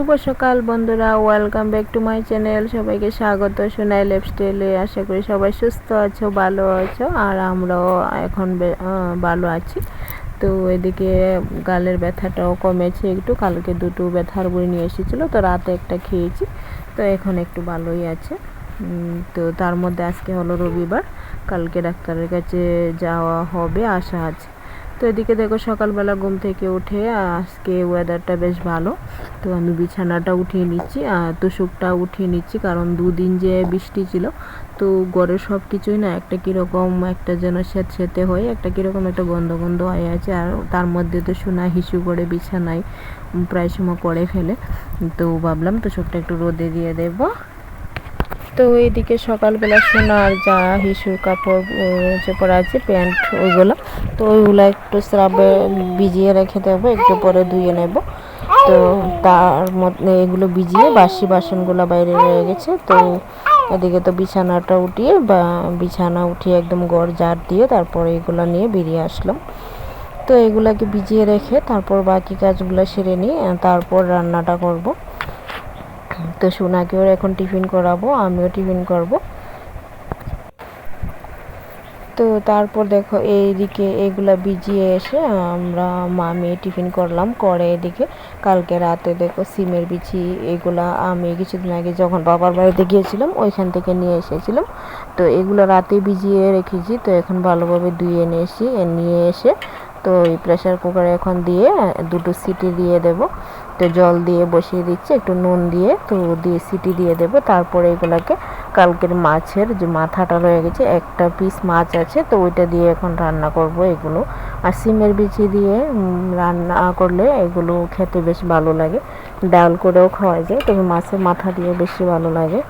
শুভ সকাল বন্ধুরা welcome back to my channel সবাইকে স্বাগত সোনাই লাইফস্টাইলে আশা করি সবাই সুস্থ আছো, ভালো আছো, আর আমরাও এখন ভালো আছি। তো এদিকে গালের ব্যথাটাও কমেছে একটু, কালকে দুটো ব্যথার বই নিয়ে এসেছিল, তো রাতে একটা খেয়েছি, তো এখন একটু ভালোই আছে। তো তার মধ্যে আজকে হলো রবিবার, কালকে ডাক্তারের কাছে যাওয়া হবে, আশা আছে। তো এদিকে দেখো সকালবেলা ঘুম থেকে উঠে আজকে ওয়েদারটা বেশ ভালো। তো আমি বিছানাটা উঠিয়ে নিচ্ছি আর তোষকটা উঠিয়ে নিচ্ছি কারণ দুদিন যে বৃষ্টি ছিল, তো ঘরের সব কিছুই না একটা কীরকম একটা যেন স্যাঁত স্যাঁতে হয়ে, একটা কীরকম একটা গন্ধ গন্ধ হয়ে আছে আর তার মধ্যে তো সোনা হিসু করে বিছানায় প্রায় সময় করে ফেলে। তো ভাবলাম তোষকটা একটু রোদে দিয়ে দেবো। তো এইদিকে সকালবেলা সোনার যা হিসুর কাপড় যে পরা আছে, প্যান্ট, ওইগুলো, তো ওইগুলো একটু স্রাবে ভিজিয়ে রেখে দেবো, একটু পরে ধুয়ে নেব। তো তার মধ্যে এগুলো ভিজিয়ে বাসি বাসনগুলো বাইরে রয়ে গেছে, তো এদিকে তো বিছানাটা উঠিয়ে বা, বিছানা উঠিয়ে একদম গড় জার দিয়ে তারপরে এগুলো নিয়ে বেরিয়ে আসলাম। তো এগুলাকে ভিজিয়ে রেখে তারপর বাকি কাজগুলো সেরে নিয়ে, তারপর রান্নাটা করব। তো সোনাকেও এখন টিফিন করাবো, আমিও টিফিন করব। তো তারপর দেখো এইদিকে এগুলা ভিজিয়ে এসে আমরা মা মেয়ে টিফিন করলাম, করে এদিকে কালকে রাতে দেখো সিমের বিচি এগুলা আমি কিছুদিন আগে যখন বাবার বাড়িতে গিয়েছিলাম, ওইখান থেকে নিয়ে এসেছিলাম। তো এগুলো রাতে ভিজিয়ে রেখেছি, তো এখন ভালোভাবে ধুয়ে নিয়ে এসি, নিয়ে এসে তো এই প্রেসার কুকারে এখন দিয়ে দুটো সিটি দিয়ে দেব। তো জল দিয়ে বসিয়ে দিচ্ছি, একটু নুন দিয়ে, তো দিয়ে সিটি দিয়ে দেব। তারপরে এগুলাকে কালকের মাছের যে মাথাটা রয়ে গেছে, একটা পিস মাছ আছে, তো ওইটা দিয়ে এখন রান্না করব এগুলো। আর সিমের বিচি দিয়ে রান্না করলে এগুলো খেতে বেশ ভালো লাগে। ডাল করেও খাওয়া যায়, তবে মাছের মাথা দিয়ে বেশি ভালো লাগে।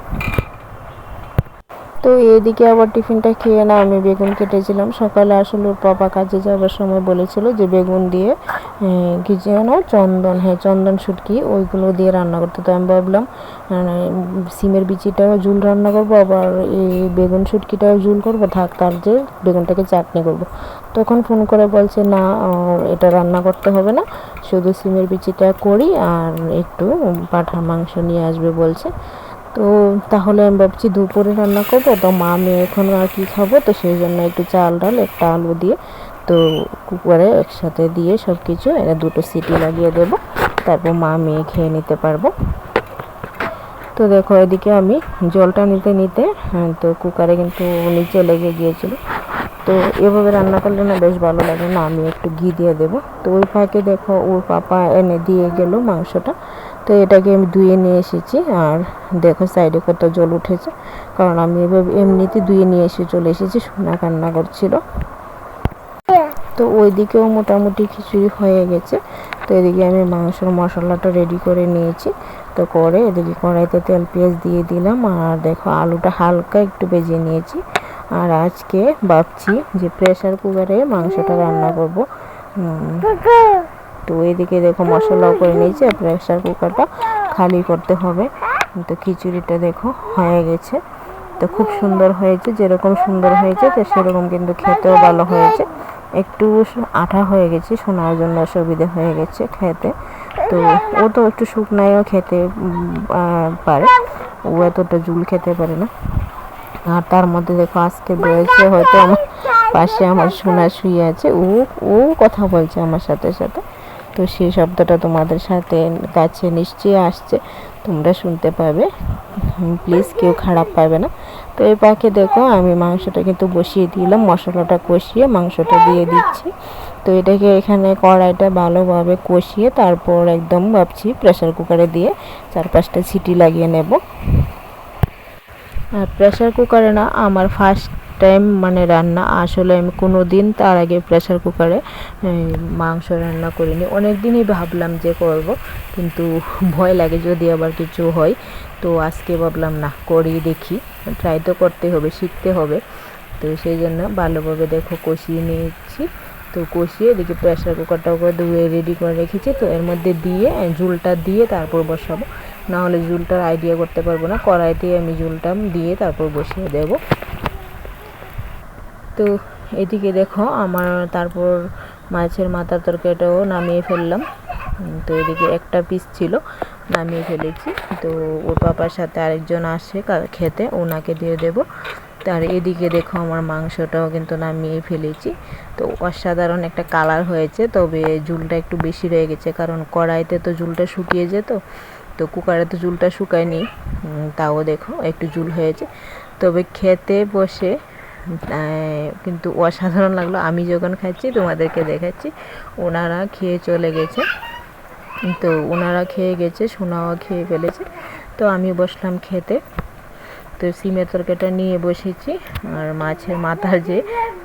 তো এদিকে আবার টিফিনটা খেয়ে না আমি বেগুন কেটেছিলাম। সকালে আসলে ওর পাপা কাজে যাওয়ার সময় বলেছিল যে বেগুন দিয়ে কি যেন চন্দন হ্যাঁ চন্দন শুটকি ওইগুলো দিয়ে রান্না করতে। তো আমি ভাবলাম সিমের বিচিটাও ঝুল রান্না করব, আবার এই বেগুন শুটকিটাও ঝুল করব, থাক তার যে বেগুনটাকে চাটনি করব। তখন ফোন করে বলছে, না, এটা রান্না করতে হবে না, শুধু সিমের বিচিটা করি আর একটু পাঠার মাংস নিয়ে আসবে, বলছে। তো তাহলে আমি ভাবছি দুপুরে রান্না করব। তো মা আমি এখন আর কি খাব? তো সেই জন্য একটু চাল ডাল একটা আলু দিয়ে তো কুকারে একসাথে দিয়ে সব কিছু এরা দুটো সিটি লাগিয়ে দেব। তারপর মা মেয়ে খেয়ে নিতে পারব। তো দেখো এদিকে আমি জলটা নিতে নিতে হ্যাঁ, তো কুকারে কিন্তু নিচে লেগে গিয়েছিল। তো এভাবে রান্না করলে না বেশ ভালো লাগে। না, আমি একটু ঘি দিয়ে দেবো। তো ওই ফাঁকে দেখো ওর পাপা এনে দিয়ে গেল মাংসটা। তো এটাকে আমি ধুয়ে নিয়ে এসেছি। আর দেখো সাইডে কত জল উঠেছে। কারণ আমি এভাবে এমনিতে ধুয়ে নিয়ে এসে চলে এসেছি, সোনা কান্না করছিল। তো ওই দিকেও মোটামুটি খিচুড়ি হয়ে গেছে। তো এদিকে আমি মাংসর মশলাটা রেডি করে নিয়েছি। তো করে এদিকে কড়াইতে তেল পেঁয়াজ দিয়ে দিলাম। আর দেখো আলুটা হালকা একটু ভেজে নিয়েছি। আর আজকে ভাবছি যে প্রেশার কুকারে মাংসটা রান্না করব। তো এদিকে দেখো মশলাও করে নিয়েছি আর প্রেসার কুকারটা খালি করতে হবে। তো খিচুড়িটা দেখো হয়ে গেছে। তো খুব সুন্দর হয়েছে, যেরকম সুন্দর হয়েছে, তো সেরকম কিন্তু খেতেও ভালো হয়েছে। একটু আঠা হয়ে গেছে, শোনার জন্য অসুবিধা হয়ে গেছে খেতে। তো ও তো একটু শুকনায়ও খেতে পারে। ও এতটা জুল খেতে পারে না। তার মধ্যে দেখো আজকে রয়েছে, হয়তো আমার পাশে আমার সোনা শুয়ে আছে। ও ও কথা বলছে আমার সাথে সাথে। তো সেই শব্দটা তোমাদের সাথে কাছে নিশ্চয়ই আসছে। তোমরা শুনতে পাবে। প্লিজ কেউ খারাপ পাবে না। তো এই পাখি দেখো আমি মাংসটা কিন্তু বসিয়ে দিলাম, মশলাটা কষিয়ে মাংসটা দিয়ে দিচ্ছি। তো এটাকে এখানে কড়াইটা ভালোভাবে কষিয়ে তারপর একদম ভাবছি প্রেশার কুকারে দিয়ে চার পাঁচটা সিটি লাগিয়ে নেব। আর প্রেসার কুকারে না আমার ফার্স্ট টাইম মানে রান্না আসলে আমি কোনো দিন তার আগে প্রেসার কুকারে মাংস রান্না করিনি। অনেক দিনই ভাবলাম যে করব, কিন্তু ভয় লাগে যদি আবার কিছু হয়। তো আজকে ভাবলাম, না, করি দেখি। ট্রাই তো করতে হবে, শিখতে হবে। তো সেই জন্য ভালোভাবে দেখো কষিয়ে নিয়েছি। তো কষিয়ে এদিকে প্রেসার কুকারটাও করে ধুয়ে রেডি করে রেখেছি। তো এর মধ্যে দিয়ে, ঝুলটা দিয়ে তারপর বসাবো। না হলে ঝুলটার আইডিয়া করতে পারব না। কড়াইতে আমি ঝুলটা দিয়ে তারপর বসিয়ে দেবো। তো এদিকে দেখো আমার তারপর মাছের মাথার তরকারিটাও নামিয়ে ফেললাম। তো এদিকে একটা পিস ছিল, নামিয়ে ফেলেছি। তো ওর পাপার সাথে আরেকজন আসে খেতে, ওনাকে দিয়ে দেব। তার এদিকে দেখো আমার মাংসটাও কিন্তু নামিয়ে ফেলেছি। তো অসাধারণ একটা কালার হয়েছে, তবে ঝুলটা একটু বেশি রয়ে গেছে। কারণ কড়াইতে তো ঝুলটা শুকিয়ে যেত তো কুকারে তো জুলটা শুকায়নি তাও দেখো একটু জুল হয়েছে। তবে খেতে বসে কিন্তু অসাধারণ লাগল। আমি যখন খাচ্ছি, তোমাদেরকে দেখাচ্ছি, ওনারা খেয়ে চলে গেছে। তো ওনারা খেয়ে গেছে, সোনাও খেয়ে ফেলেছে। তো আমি বসলাম খেতে। তো সিমের তরকারিটা নিয়ে বসেছি, আর মাছের মাথার যে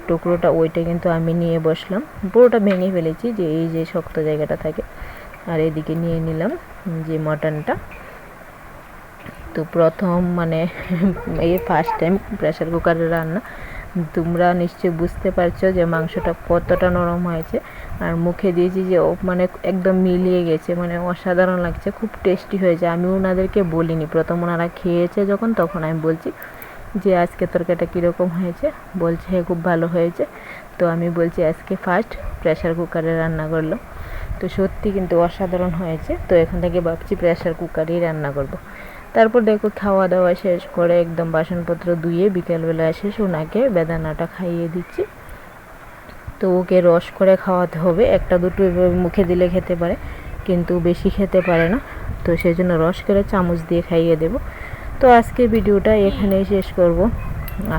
টুকরোটা, ওইটা কিন্তু আমি নিয়ে বসলাম। পুরোটা ভেঙে ফেলেছি যে এই যে শক্ত জায়গাটা থাকে। আর এদিকে নিয়ে নিলাম যে মটনটা। তো প্রথম মানে এই ফার্স্ট টাইম প্রেশার কুকারে রান্না। তোমরা নিশ্চয়ই বুঝতে পারছ যে মাংসটা কতটা নরম হয়েছে। আর মুখে দিয়েছি যে ও মানে একদম মিলিয়ে গেছে মানে অসাধারণ লাগছে, খুব টেস্টি হয়েছে। আমি ওনাদেরকে বলিনি, প্রথম ওনারা খেয়েছে যখন, তখন আমি বলছি যে আজকে তরকারিটা কীরকম হয়েছে? বলছে হ্যাঁ খুব ভালো হয়েছে। তো আমি বলছি, আজকে ফার্স্ট প্রেশার কুকারে রান্না করল তো সত্যি কিন্তু অসাধারণ হয়েছে। তো এখান থেকে ভাবছি প্রেশার কুকারেই রান্না করব। তারপর দেখো খাওয়া দাওয়া শেষ করে একদম বাসনপত্র ধুয়ে বিকেলবেলা এসে সোনাকে বেদানাটা খাইয়ে দিচ্ছি। তো ওকে রস করে খাওয়াতে হবে। একটা দুটো মুখে দিলে খেতে পারে, কিন্তু বেশি খেতে পারে না। তো সেই জন্য রস করে চামচ দিয়ে খাইয়ে দেব। তো আজকে ভিডিওটা এখানেই শেষ করব।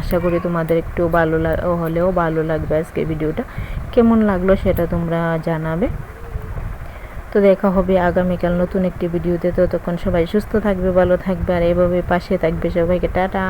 আশা করি তোমাদের একটু ভালো লাগ হলেও ভালো লাগবে আজকে ভিডিওটা। কেমন লাগল সেটা তোমরা জানাবে। তো দেখা হবে আগামীকাল নতুন একটি ভিডিওতে। ততক্ষণ সবাই সুস্থ থাকবে, ভালো থাকবে, আর এভাবে পাশে থাকবে সবাইকে, টাটা।